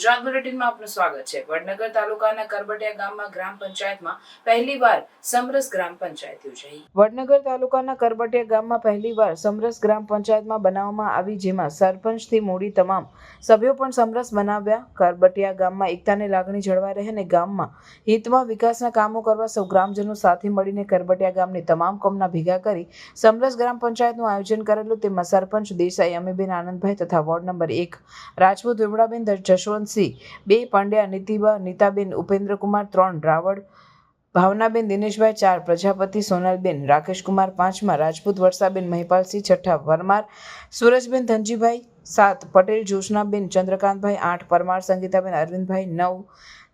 Star બુલેટિનમાં આપનું સ્વાગત છે. વડનગર તાલુકાના કરબટિયા ગામમાં ગ્રામ પંચાયતમાં પહેલીવાર સમરસ ગ્રામ પંચાયત યોજાઈ. વડનગર તાલુકાના કરબટિયા ગામમાં પહેલીવાર સમરસ ગ્રામ પંચાયતમાં બનાવવામાં આવી, જેમાં સરપંચથી મૂડી તમામ સભ્યો પણ સમરસ બનાવ્યા કરબટિયા ગામમાં એકતાની લાગણી જળવાઈ રહે અને ગામમાં હિતમાં વિકાસના કામો કરવા સૌ ગ્રામજનો સાથે મળીને કરબટિયા ગામની તમામ કોમના ભેગા કરી સમરસ ગ્રામ પંચાયતનું આયોજન કરેલું. તેમાં સરપંચ દેસાઈ, અમીબેન આનંદભાઈ તથા વોર્ડ નંબર એક રાજપૂત વિમળાબેન જશવંતસિંહ બે પાંડ્યા નીતિબા, નીતાબેન, ઉપેન્દ્રકુમાર, ત્રણ રાવળ, ભાવનાબેન, દિનેશભાઈ, ચાર પ્રજાપતિ, સોનલબેન, રાકેશકુમાર, પાંચમા રાજપૂત, વર્ષાબેન, મહિપાલસિંહ, છઠ્ઠા વરમાર સુરજબેન, ધનજીભાઈ, સાત પટેલ જોશનાબેન ચંદ્રકાંતભાઈ, આઠ પરમાર, સંગીતાબેન, અરવિંદભાઈ, નવ,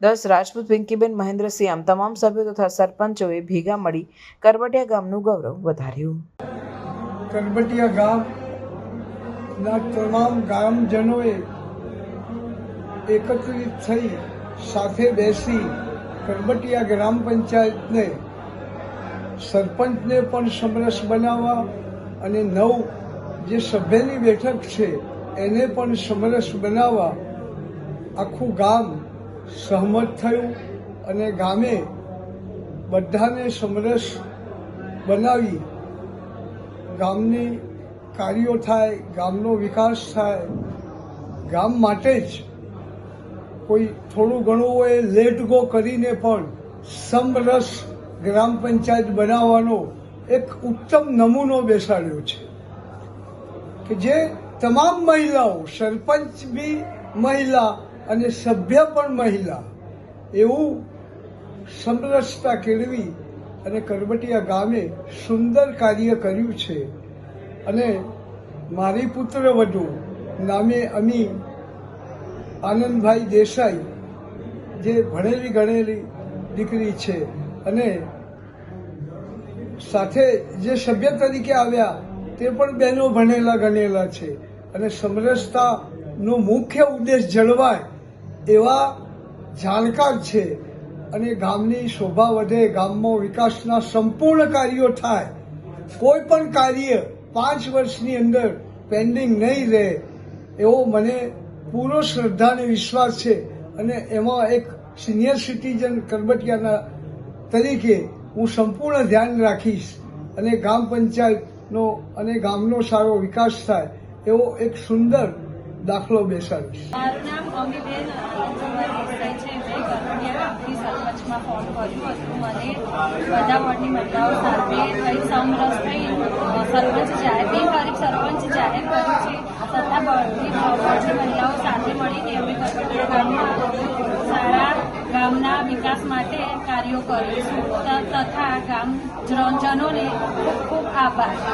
દસ રાજપૂત, પિંકીબેન, મહેન્દ્રસિંહ, આમ તમામ સભ્યો તથા સરપંચોએ ભેગા મળી કરબટિયા ગામનું ગૌરવ વધાર્યું. કરબટિયા ગામના તમામ ગામજનોએ એકત્રિત થઈ સાથે બેસી કરબટિયા ગ્રામ પંચાયતને સરપંચને પણ સમરસ બનાવવા અને નવ જે સભ્યની બેઠક છે, એને પણ સમરસ બનાવવા આખું ગામ સહમત થયું અને ગામે બધાને સમરસ બનાવી. ગામની કાર્યો થાય, ગામનો વિકાસ થાય, ગામ માટે જ કોઈ થોડું ઘણું હોય લેટ ગો કરીને પણ સમરસ ગ્રામ પંચાયત બનાવવાનો એક ઉત્તમ નમૂનો બેસાડ્યો છે. કે જે તમામ મહિલાઓ, સરપંચ બી મહિલા અને સભ્ય પણ મહિલા, એવું સમરસતા કેળવી અને કરબટિયા ગામે સુંદર કાર્ય કર્યું છે. અને મારી પુત્ર વધુ નામે અમી આનંદભાઈ દેસાઈ જે ભણેલી ગણેલી દીકરી છે અને સાથે જે સભ્ય તરીકે આવ્યા, તે પણ બહેનો ભણેલા ગણેલા છે. અને સમરસતાનો મુખ્ય ઉદ્દેશ જળવાય એવા જાણકાર છે. અને ગામની શોભા વધે, ગામમાં વિકાસના સંપૂર્ણ કાર્યો થાય. કોઈ પણ કાર્ય પાંચ વર્ષની અંદર પેન્ડિંગ નહીં રહે, એવો મને પૂરો શ્રદ્ધા અને વિશ્વાસ છે અને એમાં એક સિનિયર સિટીઝન કરબટિયાના તરીકે હું સંપૂર્ણ ધ્યાન રાખીશ અને ગામ પંચાયતનો અને ગામનો સારો વિકાસ થાય એવો એક સુંદર દાખલો બેસાડીશ. મારું નામ અમીબેન રંજનભાઈ દેસાઈ છે મેં ગરબડિયાથી સરપંચમાં ફોન કર્યું હતું મને. બધા વોર્ડની મહિલાઓ સાથે થઈ સમરસ થઈ સરપંચ જાહેર બે તારીખ સરપંચ જાહેર કર્યું છે, તથા બધી વોર્ડની મહિલાઓ સાથે મળીને અમે ગરબડિયા ગામમાં સારા ગામના વિકાસ માટે કાર્યો કરીશું તથા ગામ જનોને ખૂબ ખૂબ આભાર.